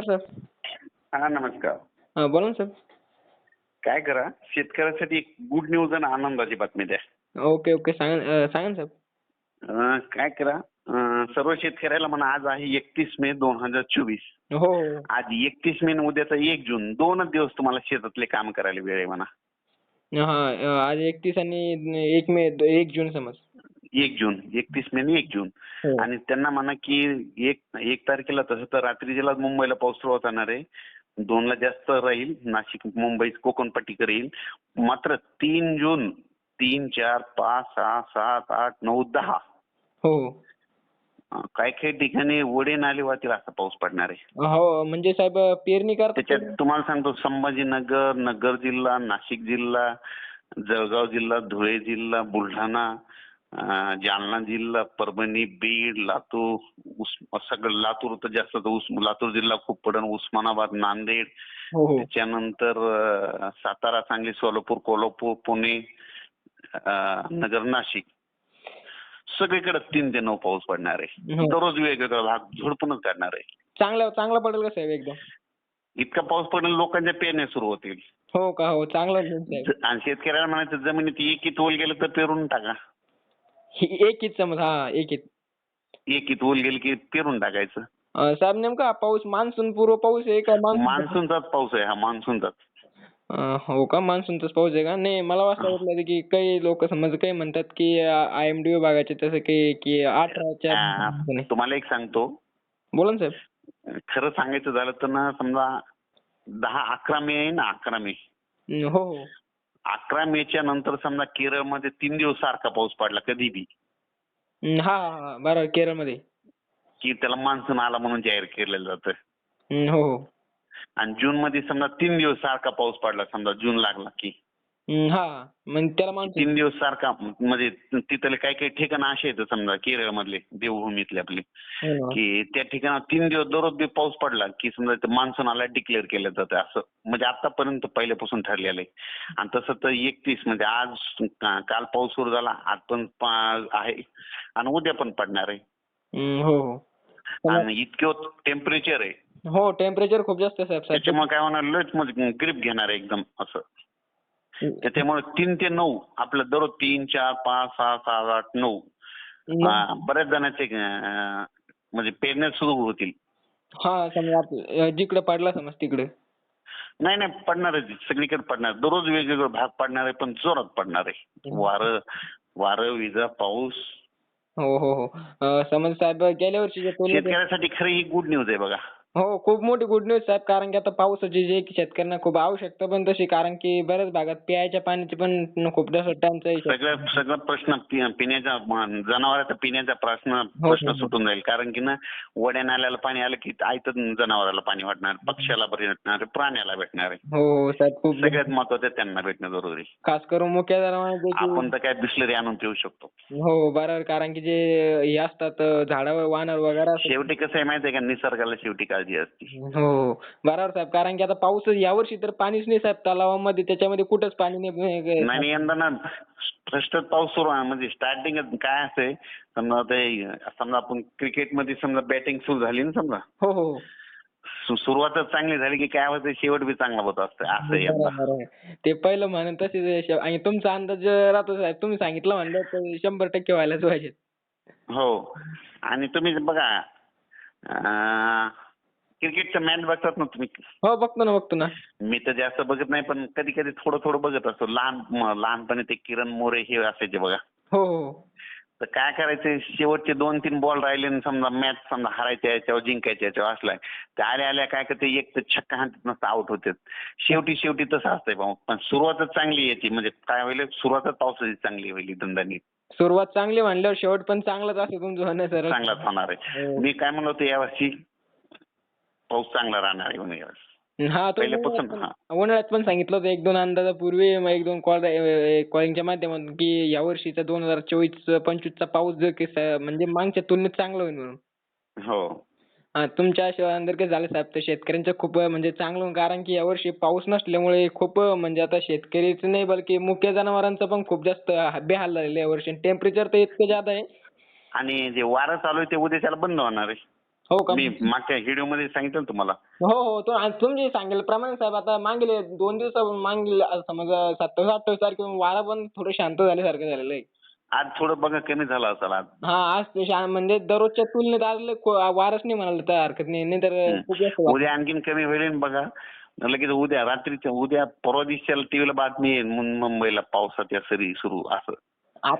नमस्कार सर. हा नमस्कार. हा बोला ना सर. काय करा शेतकऱ्यासाठी एक गुड न्यूज आणि आनंदाची बातमी द्या. Okay okay. सांगा अं, सांगा ना साहेब अं, काय करा सर्व शेतकऱ्याला म्हणा आज आहे एकतीस मे दोन हजार चोवीस. हो. आज एकतीस मे आणि उद्याचा एक जून दोनच दिवस तुम्हाला शेतातले काम करायला वेळ आहे म्हणा. हा आज एकतीस आणि एक मे एक जून समज. एक जून एकतीस मे आणि एक जून. हो. आणि त्यांना म्हणा की एक एक तारखेला तसं तर रात्रीला मुंबईला पाऊस सुरुवात होणार आहे दोनला जास्त राहील नाशिक मुंबई कोकणपट्टीकडे येईल. मात्र तीन जून तीन चार पाच सहा सात आठ नऊ दहा. हो. काही काही ठिकाणी वडे नाले वाहतील असा पाऊस पडणार आहे. हो म्हणजे साहेब पेरणी त्याच्यात तुम्हाला सांगतो संभाजीनगर नगर जिल्हा नाशिक जिल्हा जळगाव जिल्हा धुळे जिल्हा बुलढाणा जालना जिल्हा परभणी बीड लातूर उस सगळं लातूर तर जास्त लातूर जिल्हा खूप पडन उस्मानाबाद नांदेड. हो हो. त्याच्यानंतर सातारा सांगली सोलापूर कोल्हापूर पुणे नगर नाशिक. सगळीकडे तीन ते नऊ पाऊस पडणार. आहे हो. दररोज वेगवेगळा भाग झोडपूनच काढणार. आहे चांगला चांगला पडेल का साहेब एकदम? इतका पाऊस पडेल लोकांच्या पेरण्या सुरू होतील. हो का हो चांगला आणि शेतकऱ्याला म्हणायचं जमिनीत एक ओल गेलं तर पेरून टाका. एकच समज हा एक ओल गेलं की पेरून टाकायचं. अं, साहेब नेमका पाऊस मान्सून पूर्व पाऊस आहे का मान्सून? मान्सूनचाच पाऊस आहे हा मान्सूनचाच. अं, हो का? मान्सूनचाच पाऊस आहे का? नाही मला असं वाटलं होतं की काही लोक समज काही म्हणतात की आय एम डी विभागाचे तसं काही की अठराच्या तुम्हाला एक सांगतो. बोला ना साहेब. खरं सांगायचं झालं तर ना समजा दहा अकरा मे आहे ना अकरा मे. हो हो. अकरा मेच्या नंतर समजा केरळमध्ये तीन दिवस सारखा पाऊस पडला कधी बी. हं, बरोबर केरळमध्ये. की त्याला मान्सून आला म्हणून जाहीर केलेलं जातं. हो हो. आणि जून मध्ये समजा तीन दिवस सारखा पाऊस पडला समजा जून लागला की. हं, हा. म्हणजे त्याला तीन दिवस सारखा म्हणजे तिथले काही काही ठिकाण असे आहेत समजा केरळमधले देवभूमीतले आपले. हो ना. की त्या ठिकाणावर तीन दिवस दररोज बी पाऊस पडला की समजा मान्सून आला डिक्लेअर केलं जातं. असं म्हणजे आतापर्यंत पहिल्यापासून ठरलेलं आहे. आणि तसं तर एकतीस म्हणजे आज का- काल पाऊस सुरू झाला आज पण पा- आहे. आणि उद्या पण पडणार आहे. हं, हो. आणि इतकं टेम्परेचर आहे. हो टेम्परेचर खूप जास्त आहे साहेब. साहेब त्याच्यामुळे काय होणार लयच म्हणजे ग्रीप घेणार आहे एकदम असं. त्याच्यामुळे तीन ते नऊ आपलं दररोज तीन चार पाच सहा सात आठ नऊ. बऱ्याच जणांचे म्हणजे पेरण्या सुरू होतील. हा समजा जिकडे पडला समज तिकडे. नाही नाही पडणार आहे सगळीकडे पडणार. दररोज वेगवेगळे भाग पडणार आहे पण जोरात पडणार आहे. वारं वारं विजा पाऊस. हो हो हो. समज साहेब गेल्या तुलनेत शेतकऱ्यासाठी खरी ही गुड न्यूज आहे बघा. हो खूप मोठी गुड न्यूज साहेब कारण की आता पावसाची जे शेतकऱ्यांना खूप आवश्यकता पण तशी कारण की बऱ्याच भागात प्यायच्या पाण्याची पण खूप जास्त टंचाई आहे. सगळं सगळं प्रश्न पि- पिण्याचा म- जनावरांचा पिण्याचा प्रश्न प्रश्न हो, हो. सुटून जाईल कारण की ना वड्या नाल्याला पाणी आलं की आयत जनावराला पाणी वाटणार पक्ष्याला भेटणार प्राण्याला भेटणार आहे हो हो साहेब खूप सगळ्यात महत्वाचं आहे त्यांना भेटणं जरुरी आहे. खास करून मुख्य आपण तर काय बिस्लरी आणून ठेवू शकतो हो बरोबर कारण की जे हे असतात अं, झाडावर वानर वगैरे असतात. शेवटी कसं आहे माहिती आहे का निसर्गाला शेवटी काळजी असते. हो. बरोबर साहेब कारण की आता पाऊस यावर्षी तर पाणीच नाही साहेब तलावामध्ये त्याच्यामध्ये कुठंच पाणी नाही नाही यंदा ना फर्स्टच पाऊस सुरू आहे. म्हणजे स्टार्टिंग काय असते समजा ते समजा आपण क्रिकेटमध्ये समजा बॅटिंग सुरू झाली ना समजा. हो हो. सुरुवातच चांगली झाली की काय होतं शेवट बी चांगला होत असतं असं. ते पहिलं म्हणून तसेच आणि तुमचा अंदाज राहतो साहेब तुम्ही सांगितलं म्हणलं तर शंभर टक्के व्हायलाच पाहिजे. हो. आणि तुम्ही बघा क्रिकेटचं मॅच बघतात ना तुम्ही हो बघतो ना बघतो ना. मी तर जास्त बघत नाही पण कधी कधी थोडं थोडं बघत असतो. लहान लहानपणी ते किरण मोरे हे असायचे बघा. हो हो तर काय करायचं शेवटचे दोन तीन बॉल राहिले समजा मॅच समजा हारायच्या याच्यावर जिंकायच्या याच्यावर असलाय. तर आल्या आल्या काय करते एक तर छक्का हाणतात नसतं आउट होते शेवटी शेवटी तसं असतंय भाऊ. पण सुरुवातच चांगली याची. म्हणजे काय होईल सुरुवातच पावसाची चांगली होईल दंडानी सुरुवात चांगली म्हणल्यावर शेवट पण चांगलाच असं तुमचं होणं सर चांगलाच होणार आहे. हो. मी काय म्हणलो होतो यावर्षी पाऊस चांगला राहणार आहे म्हणून यावर्षी हा तो पहिल्यापासून, उन्हाळ्यात पण- उन्हाळ्यात पण सांगितलं होतं एक दोन अंदाजापूर्वी एक दोन कॉल कॉलिंगच्या माध्यमातून की या वर्षीचा दोन हजार चोवीस पंचवीसचा पाऊस जर की स- म्हणजे मागच्या तुलनेत चांगला होईल म्हणून. हो. हा तुमच्या आशयानंतर झालं साहेब? तर शेतकऱ्यांचं खूप म्हणजे चांगलं होईल. कारण की यावर्षी पाऊस नसल्यामुळे खूप म्हणजे आता शेतकरीच नाही बल्कि मुख्य जनावरांचं पण खूप जास्त बेहाल झालेलं आहे यावर्षी टेम्परेचर तर इतकं जादा आहे. आणि जे वारं चालू आहे ते उद्याच्याला बंद होणार आहे. हो का? मी मागच्या व्हिडिओमध्ये सांगितलं ना तुम्हाला. हो हो तो तुम्ही सांगितलं. प्रमाणे साहेब आता मागील दोन दिवसापासून मागील समजा सत्तावीस अठ्ठावीस तारखेपासून वारा पण थोडं शांत झाल्यासारखं झालेलं आहे. आज थोडं बघा कमी झालं असेल आज. हा आज ते शा- म्हणजे दररोजच्या तुलनेत आज लय वारच नाही म्हणायला तर हरकत नाही. नाही तर खूप जास्त वारा. उद्या आणखीन कमी होईल बघा लगेच उद्या रात्रीच्या उद्या परवा दिवशीला टीव्हीला बातमी येईल मुं- मुंबईला पावसाच्या सरी सुरू असं. आता